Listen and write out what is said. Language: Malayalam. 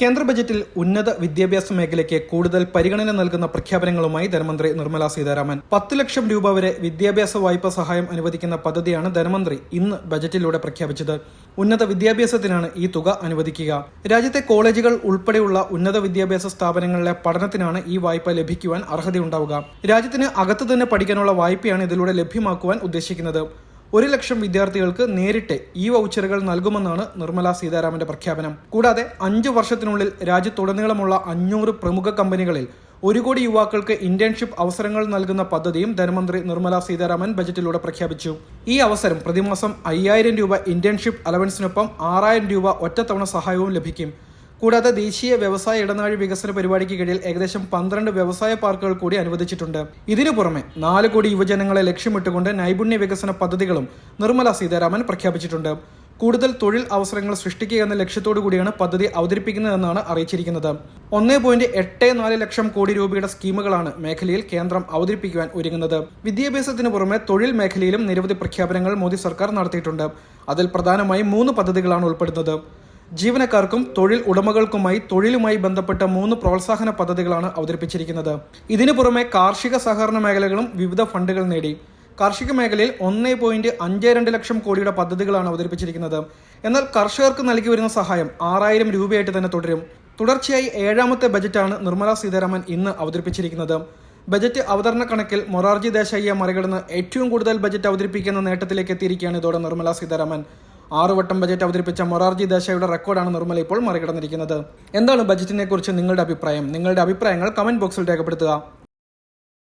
കേന്ദ്ര ബജറ്റിൽ ഉന്നത വിദ്യാഭ്യാസ മേഖലയ്ക്ക് കൂടുതൽ പരിഗണന നൽകുന്ന പ്രഖ്യാപനങ്ങളുമായി ധനമന്ത്രി നിർമ്മല സീതാരാമൻ. പത്ത് ലക്ഷം രൂപ വരെ വിദ്യാഭ്യാസ വായ്പാ സഹായം അനുവദിക്കുന്ന പദ്ധതിയാണ് ധനമന്ത്രി ഇന്ന് ബജറ്റിലൂടെ പ്രഖ്യാപിച്ചത്. ഉന്നത വിദ്യാഭ്യാസത്തിനാണ് ഈ തുക അനുവദിക്കുക. രാജ്യത്തെ കോളേജുകൾ ഉൾപ്പെടെയുള്ള ഉന്നത വിദ്യാഭ്യാസ സ്ഥാപനങ്ങളിലെ പഠനത്തിനാണ് ഈ വായ്പ ലഭിക്കുവാൻ അർഹതയുണ്ടാവുക. രാജ്യത്തിന് അകത്ത് തന്നെ പഠിക്കാനുള്ള വായ്പയാണ് ഇതിലൂടെ ലഭ്യമാക്കുവാൻ ഉദ്ദേശിക്കുന്നത്. ഒരു ലക്ഷം വിദ്യാർത്ഥികൾക്ക് നേരിട്ട് ഈ വൗച്ചറുകൾ നൽകുമെന്നാണ് നിർമ്മലാ സീതാരാമന്റെ പ്രഖ്യാപനം. കൂടാതെ അഞ്ചു വർഷത്തിനുള്ളിൽ രാജ്യത്തുടനീളമുള്ള അഞ്ഞൂറ് പ്രമുഖ കമ്പനികളിൽ ഒരു കോടി യുവാക്കൾക്ക് ഇന്റേൺഷിപ്പ് അവസരങ്ങൾ നൽകുന്ന പദ്ധതിയും ധനമന്ത്രി നിർമ്മല സീതാരാമൻ ബജറ്റിലൂടെ പ്രഖ്യാപിച്ചു. ഈ അവസരം പ്രതിമാസം അയ്യായിരം രൂപ ഇന്റേൺഷിപ്പ് അലവൻസിനൊപ്പം ആറായിരം രൂപ ഒറ്റത്തവണ സഹായവും ലഭിക്കും. കൂടാതെ ദേശീയ വ്യവസായ ഇടനാഴി വികസന പരിപാടിക്ക് കീഴിൽ ഏകദേശം പന്ത്രണ്ട് വ്യവസായ പാർക്കുകൾ കൂടി അനുവദിച്ചിട്ടുണ്ട്. ഇതിനു പുറമെ നാല് കോടി യുവജനങ്ങളെ ലക്ഷ്യമിട്ടുകൊണ്ട് നൈപുണ്യ വികസന പദ്ധതികളും നിർമ്മല സീതാരാമൻ പ്രഖ്യാപിച്ചിട്ടുണ്ട്. കൂടുതൽ തൊഴിൽ അവസരങ്ങൾ സൃഷ്ടിക്കുക എന്ന ലക്ഷ്യത്തോടു കൂടിയാണ് പദ്ധതി അവതരിപ്പിക്കുന്നതെന്നാണ് അറിയിച്ചിരിക്കുന്നത്. ഒന്നേ പോയിന്റ് എട്ട് നാല് ലക്ഷം കോടി രൂപയുടെ സ്കീമുകളാണ് മേഖലയിൽ കേന്ദ്രം അവതരിപ്പിക്കുവാൻ ഒരുങ്ങുന്നത്. വിദ്യാഭ്യാസത്തിന് പുറമെ തൊഴിൽ മേഖലയിലും നിരവധി പ്രഖ്യാപനങ്ങൾ മോദി സർക്കാർ നടത്തിയിട്ടുണ്ട്. അതിൽ പ്രധാനമായും മൂന്ന് പദ്ധതികളാണ് ഉൾപ്പെടുന്നത്. ജീവനക്കാർക്കും തൊഴിൽ ഉടമകൾക്കുമായി തൊഴിലുമായി ബന്ധപ്പെട്ട മൂന്ന് പ്രോത്സാഹന പദ്ധതികളാണ് അവതരിപ്പിച്ചിരിക്കുന്നത്. ഇതിനു പുറമെ കാർഷിക സഹകരണ മേഖലകളും വിവിധ ഫണ്ടുകൾ നേടി. കാർഷിക മേഖലയിൽ ഒന്നേ പോയിന്റ് അഞ്ച് രണ്ട് ലക്ഷം കോടിയുടെ പദ്ധതികളാണ് അവതരിപ്പിച്ചിരിക്കുന്നത്. എന്നാൽ കർഷകർക്ക് നൽകി വരുന്ന സഹായം ആറായിരം രൂപയായിട്ട് തന്നെ തുടരും. തുടർച്ചയായി ഏഴാമത്തെ ബജറ്റാണ് നിർമ്മല സീതാരാമൻ ഇന്ന് അവതരിപ്പിച്ചിരിക്കുന്നത്. ബജറ്റ് അവതരണ കണക്കിൽ മൊറാർജി ദേശായിയെ മറികടന്ന് ഏറ്റവും കൂടുതൽ ബജറ്റ് അവതരിപ്പിക്കുന്ന നേട്ടത്തിലേക്ക് എത്തിയിരിക്കുകയാണ് ഇതോടെ നിർമ്മല സീതാരാമൻ. ആറ് വട്ടം ബജറ്റ് അവതരിപ്പിച്ച മൊറാർജി ദേശായിയുടെ റെക്കോർഡാണ് നിർമ്മല ഇപ്പോൾ മറികടന്നിരിക്കുന്നത്. എന്താണ് ബജറ്റിനെ കുറിച്ച് നിങ്ങളുടെ അഭിപ്രായം? നിങ്ങളുടെ അഭിപ്രായങ്ങൾ കമന്റ് ബോക്സിൽ രേഖപ്പെടുത്തുക.